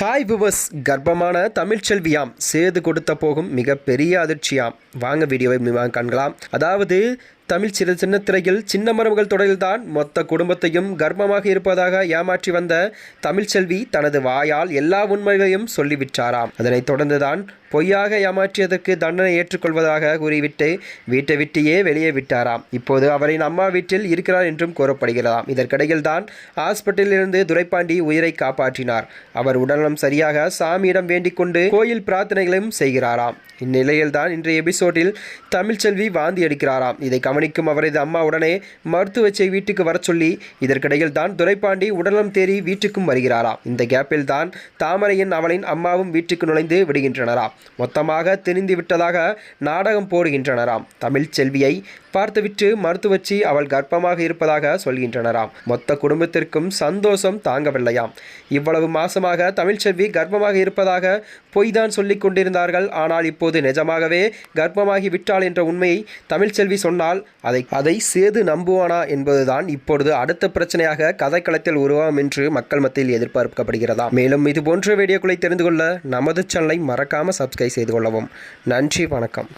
Hi விவஸ் கர்ப்பமான தமிழ்ச்செல்வியாம் Setu கொடுத்த போகும் மிகப்பெரிய அதிர்ச்சியாம். வாங்க வீடியோவை காண்கலாம். அதாவது தமிழ் சிறு சின்னத்திரையில் சின்ன மரபுகள் தொடரில்தான் மொத்த குடும்பத்தையும் கர்ப்பமாக இருப்பதாக ஏமாற்றி வந்த தமிழ்ச்செல்வி தனது வாயால் எல்லா உண்மைகளையும் சொல்லிவிட்டாராம். அதனைத் தொடர்ந்துதான் பொய்யாக ஏமாற்றியதற்கு தண்டனை ஏற்றுக்கொள்வதாக கூறிவிட்டு வீட்டை விட்டியே வெளியே விட்டாராம். இப்போது அவரின் அம்மா வீட்டில் இருக்கிறார் என்றும் கூறப்படுகிறதாம். இதற்கிடையில் தான் ஹாஸ்பிட்டலில் இருந்து துரைப்பாண்டி உயிரை காப்பாற்றினார். அவர் உடல்நலம் சரியாக சாமியிடம் வேண்டிக் கொண்டு கோயில் பிரார்த்தனைகளையும் செய்கிறாராம். இந்நிலையில்தான் இன்றைய எபிசோடில் தமிழ்ச்செல்வி வாந்தி எடுக்கிறாராம். இதை கவனிக்கும் அவரது அம்மா உடனே மருத்துவச்சை வீட்டுக்கு வரச் சொல்லி இதற்கிடையில் தான் துரைப்பாண்டி உடலம் தேறி வீட்டுக்கும் வருகிறாராம் இந்த கேப்பில் தான் தாமரையின் அவளின் அம்மாவும் வீட்டுக்கு நுழைந்து விடுகின்றனராம் மொத்தமாக தெரிந்து விட்டதாக நாடகம் போடுகின்றனராம் தமிழ் செல்வியை பார்த்துவிட்டு மருத்துவச்சி அவள் கர்ப்பமாக இருப்பதாக சொல்கின்றனராம் மொத்த குடும்பத்திற்கும் சந்தோஷம் தாங்கவில்லையாம் இவ்வளவு மாசமாக தமிழ்ச்செல்வி கர்ப்பமாக இருப்பதாக பொய்தான் சொல்லிக் கொண்டிருந்தார்கள். ஆனால் இப்போது நிஜமாகவே கர்ப்பமாகி விட்டாள் என்ற உண்மையை தமிழ்ச்செல்வி சொன்னால் அதை அதை சேது நம்புவானா என்பதுதான் இப்பொழுது அடுத்த பிரச்சனையாக கதைக்களத்தில் உருவாகும் என்று மக்கள் மத்தியில் எதிர்பார்க்கப்படுகிறதா? மேலும் இது போன்ற வீடியோக்களை தெரிந்து கொள்ள நமது சேனலை மறக்காமல் சப்ஸ்கிரைப் செய்து கொள்ளவும். நன்றி வணக்கம்.